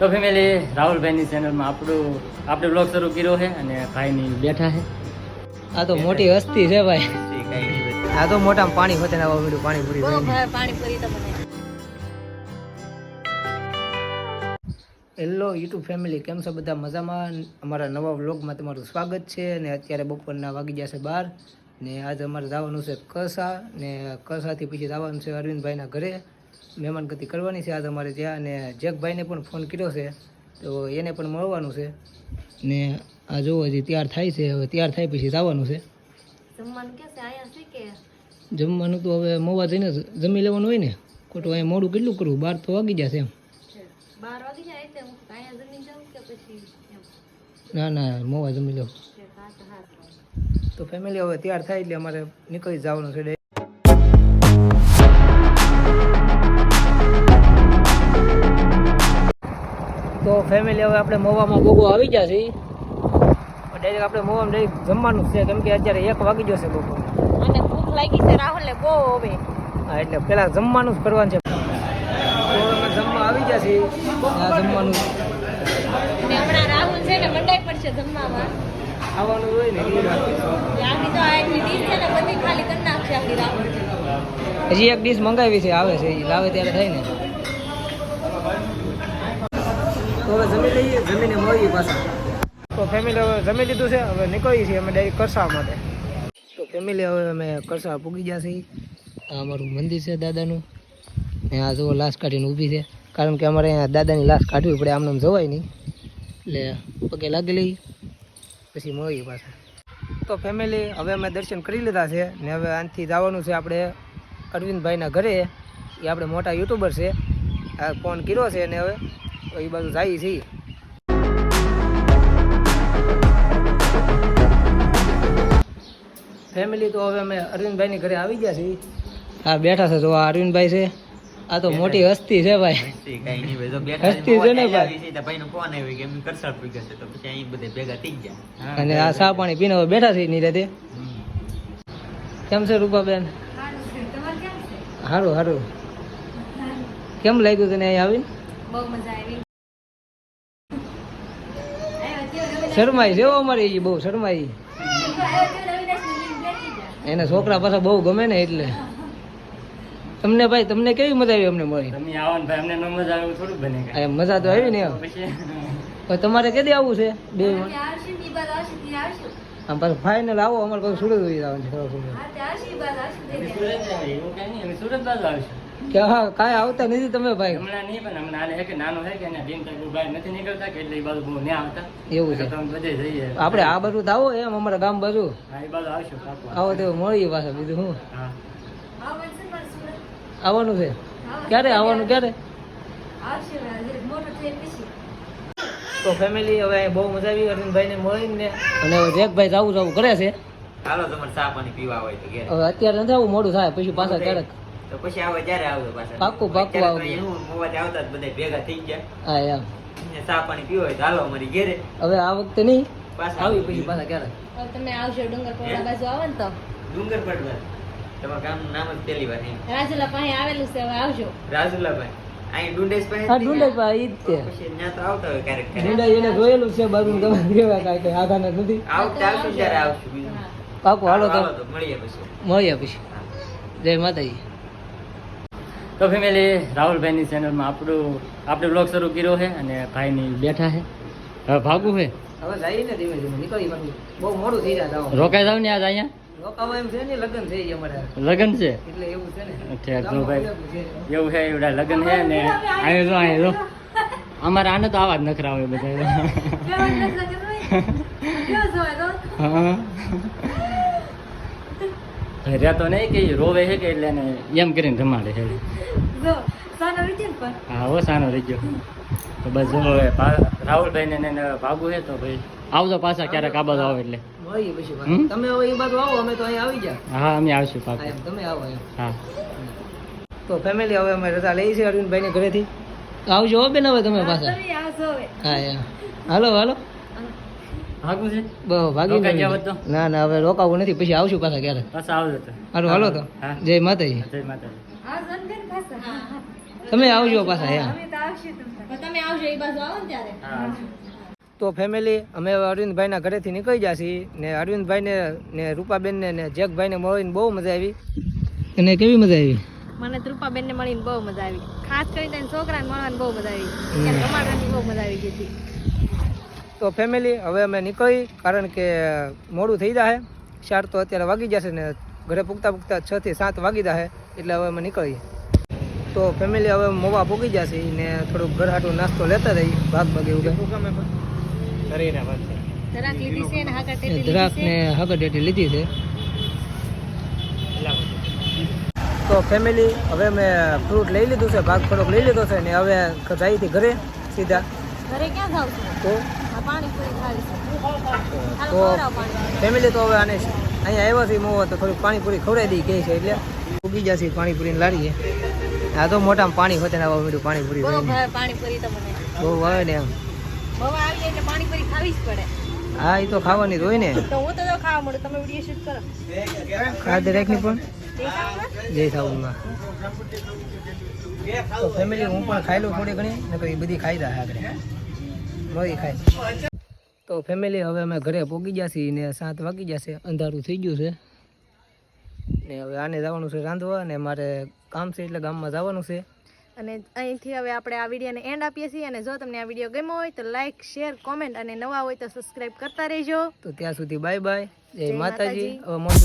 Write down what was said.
તો ફેમિલી રાહુલભાઈની ચેનલમાં આપણું આપણે બ્લોગ શરૂ કર્યો છે અને ભાઈની બેઠા છે. આ તો મોટી હસ્તી છે ભાઈ. આ તો મોટા પાણી હોતે ને પાણી પૂરી થાય પાણીપુરી તો હેલો યુટ્યુબ ફેમિલી કેમ છો બધા? મજામાં? અમારા નવા વ્લોગમાં તમારું સ્વાગત છે ને અત્યારે બપોરના વાગી જશે બાર ને આજે અમારે જવાનું છે કસા ને કસાથી પછી જવાનું છે અરવિંદભાઈના ઘરે. મહેમાનગતિ કરવાની છે. આ અમારે ત્યાં ને જેકભાઈને પણ ફોન કર્યો છે તો એને પણ મળવાનું છે. ને આ જોવો હજી તૈયાર થાય છે. હવે તૈયાર થાય પછી જવાનું છે. જમવાનું તો હવે મોવા જઈને જમી લેવાનું હોય ને. ખોટું અહીંયા મોડું કેટલું કરવું બાર તો વાગી જશે એમ. ના ના મોવા જમી હાથ તો ફેમિલી હવે તૈયાર થાય એટલે અમારે નીકળી જવાનું છે. તો ફેમિલી હવે આપણે મોવામાં ગોગો આવી ગયા છે ડાયરેક્ટ આપણે મોવામાં ડાયરેક્ટ જમવાનું છે કેમ કે અત્યારે એક વાગી જશે બપોર. અને ભૂખ લાગી છે રાહુલ ને બહુ હવે. હા એટલે પેલા જમવાનું જ કરવાનું છે. જમવા આવી ગયા છીએ. જમવાનું. હમણાં રાહુલ છે ને મંડાઈ પડશે જમવામાં. આવવાનું હોય ને એ તો આટલી ડીશ છે ને બધી ખાલી કરી નાખશે આખી રાહુલ. હજી એક ડીશ મંગાવી છે આવે છે એ લાવે ત્યારે થાય ને. તો હવે જમી લઈએ જમીને મળીએ પાછા. તો ફેમિલી હવે જમી લીધું છે હવે નીકળીએ છીએ અમે ડાયરેક્ટ કરસા માટે. તો ફેમિલી હવે અમે કરસા પૂગી ગયા છીએ. આ અમારું મંદિર છે દાદાનું. ને આ જુઓ લાશ કાઢીને ઊભી છે. કારણ કે અમારે અહીંયા દાદાની લાશ કાઢવી પડે આમને આમ જવાય નહીં. એટલે પગે લાગી લઈ પછી મળીએ પાછા. તો ફેમિલી હવે અમે દર્શન કરી લીધા છે ને હવે આનાથી જવાનું છે આપણે અરવિંદભાઈના ઘરે. એ આપણે મોટા યુટ્યુબર છે. આ ફોન કર્યો છે ને હવે તો એ બાજુ જાય છે. ફેમિલી તો હવે અમે અરવિંદભાઈની ઘરે આવી ગયા છીએ. હા બેઠા છે. જો આ અરવિંદભાઈ છે આ તો મોટી હસ્તી છે ભાઈ. હસ્તી છે ને ભાઈ. અને આ સા પાણી પીને હવે બેઠા છે ની રાતે કેમ છે રૂપાબેન? તમારે સારું સારું કેમ લાગ્યું તને અહીં આવીને? બહુ મજા આવી. શરમાઈ રેવો અમારી એ બહુ શરમાઈ. એને છોકરા પાછા બહુ ગમે ને એટલે. તમને ભાઈ તમને કેવી મજા આવી અમને મળી તમે આવો ને ભાઈ અમને ન મજા આવ્યું થોડું બને આ એમ મજા તો આવી ને પછી તમારે કેદી આવવું છે? બે આવશે ઈ બાદ આવશે ઈ આવશે. આમ પાછું ફાઇનલ આવો અમારે પાછું સુરત હોઈ જવાનું છે. હા તે આવશે બાદ આવશે અમે સુરત કઈ સુરત બાજુ આવીશું. કે હા કાંઈ આવતા નથી તમે ભાઈ? હમણાં નહીં પણ હમણાં હાલે કે નાનો છે કે એના દિન તક ભાઈ નથી નીકળતા કે એટલે એ બાજુ બહુ ન્યા આવતા. એવું છે. તમે બધે જઈએ. આપણે આ બાજુ તો આવો એમ અમારા ગામ બાજુ. હા એ બાજુ આવશો આવો તો મળીએ પાછા બીજું શું? આવવાનું છે? ક્યારે આવવાનું ક્યારે? તો ફેમિલી હવે બહુ મજા આવી અરવિંદભાઈને મળીને. અને હવે જેકભાઈ જાવું જાવું કરે છે. હાલો તમારે ચા પાણી પીવા હોય તો અત્યારે નથી આવું મોડું થાય પછી પાછા ક્યારેક તો પછી આવે જ્યારે આવતો પાછા. પાકું પાકું આવતો હું આવજો. આવતા બધા ભેગા થઈ ગયા. હા એમ. ને ચા પાણી પીવો હોય તો હાલો અમારી ઘેરે. હવે આ વખતે નહીં પાછા આવી. પછી પાછા ક્યારે તમે આવશો ડુંગર પોળા બાજુ આવો ને તો. ડુંગર પડવા. તમારા ગામનું નામ જ પહેલી વાર રાજુલા પાસે આવેલું છે હવે આવજો. રાજુલાભાઈ. અહીં ડુંડેશ પાસે હા ઈ જ છે. પછી ત્યાં તો આવતા હોય ક્યારેક ક્યારેક. એને જોયેલું છે બાજુ ગમે કેવા કાંઈ કઈ આઘાને નથી. આવતા આવશું બીજું. પાકું હાલો તો. તો મળીએ પછી. મળીએ પછી. જય માતાજી. તો ફેમિલી રાહુલભાઈની ચેનલમાં આપણું આપણે બ્લોગ શરૂ કર્યો છે અને ભાઈની બેઠા છે. હવે ભાગવું છે? હવે જઈએ ને ધીમે ધીમે નીકળી પાછું. બહુ મોડું થઈ જાય. રોકાઈ જાવ ને આજ અહીંયા? રોકાવા એમ છે ને લગ્ન થઈ જાય અમારે. લગ્ન છે? એટલે એવું છે ને. ઠીક જો ભાઈ એવું છે એવડા લગ્ન છે ને અહીં જો અહીં જો અમારે આને તો આવા જ નખરા હોય બધા. હા. રહેતો નહીં કે રોવે છે કે એટલે એને એમ કરીને રમાડે છે. જો સાનો વિચાર પર હા હો સાનો રહી ગયો તો બસ જો હવે રાહુલભાઈ રાહુલભાઈને ને ભાગવું છે તો ભાઈ આવજો પાછા ક્યારેક આ બાજુ આવે એટલે. તમે હવે એ બાજુ આવો અમે તો અહીંયા આવી ગયા. હા અમે આવીશું પાછા. તમે આવો હા. તો ફેમિલી હવે અમે રજા લઈ છીએ અરવિંદભાઈ ને ઘરેથી. આવજો હો બેન હવે તમે પાછા. હા હાલો હાલો. ભાગવું છે? બહુ ભાગી? ના ના હવે રોકાવું નથી પછી આવશું પાછા ક્યારે? પાછા આવજો તો. હાલો હાલો તો. જય માતાજી. જય માતાજી. તમે આવજો પાછા એમ તમે આવજો એ બાજુ આવો ને ત્યારે. તો ફેમિલી અમે અરવિંદભાઈ અરવિંદભાઈના ઘરેથી નીકળી ગયા છીએ ને અરવિંદભાઈને ને રૂપાબેનને ને જેકભાઈને મળીને બહુ મજા આવી. અને કેવી મજા આવી? મને રૂપાબેન ને મળીને બહુ મજા આવી. ખાસ કરીને છોકરા છોકરાને મળવાની બહુ મજા આવી. બહુ મજા આવી ગઈ હતી. તો ફેમિલી હવે અમે નીકળી કારણ કે મોડું થઈ જાય ચાર તો અત્યારે વાગી જશે ને ઘરે પૂગતા પૂગતા છ થી સાત વાગી જશે એટલે હવે અમે નીકળીએ. તો ફેમિલી હવે મોવા પૂગી જશે ને થોડુંક ઘર હાટું નાસ્તો લેતા રહી ભાગ ભાગ એવું છે. ને હાકા ટેટી દ્રાક્ષ ને હગડેટી લીધી છે. તો ફેમિલી હવે મેં ફ્રૂટ લઈ લીધું છે ભાગ થોડોક લઈ લીધો છે ને હવે જઈથી ઘરે સીધા. ઘરે ક્યાં જાવ છો? તો તો ફેમિલી તો હવે આને અહીંયા આવ્યા છે મોવા તો થોડીક પાણીપુરી ખવડાવી દઈ કહે છે એટલે ઉગી જશે પાણીપુરીને લાડીએ આ તો મોટામાં પાણી હોતે ને આવવા મળ્યું પાણીપુરી બહુ પાણીપુરી બહુ આવે ને એમ. બહુ આવી એટલે પાણીપુરી ખાવી જ પડે. હા એ તો ખાવાની જ હોય ને. હું તો ખાવા મળું તમે વીડિયો શૂટ કરો. ખાધે રાખની પણ. જય સાઉન્ડમાં તો ફેમિલી હું પણ ખાઈ લઉં થોડી ઘણી નકર એ બધી ખાઈ જાય આગળ. ખાય. તો ફેમિલી હવે અમે ઘરે પહોંચી ગયા છીએ ને સાત વાગી જશે અંધારું થઈ ગયું છે. ને હવે આને જવાનું છે રાંધવા અને મારે કામ છે એટલે ગામમાં જવાનું છે. અને અહીંથી હવે આપણે આ વિડીયોને એન્ડ આપીએ છીએ અને જો તમને આ વીડિયો ગમ્યો હોય તો લાઈક શેર કોમેન્ટ અને નવા હોય તો સબસ્ક્રાઇબ કરતા રહેજો. તો ત્યાં સુધી બાય બાય જય માતાજી. હવે નવા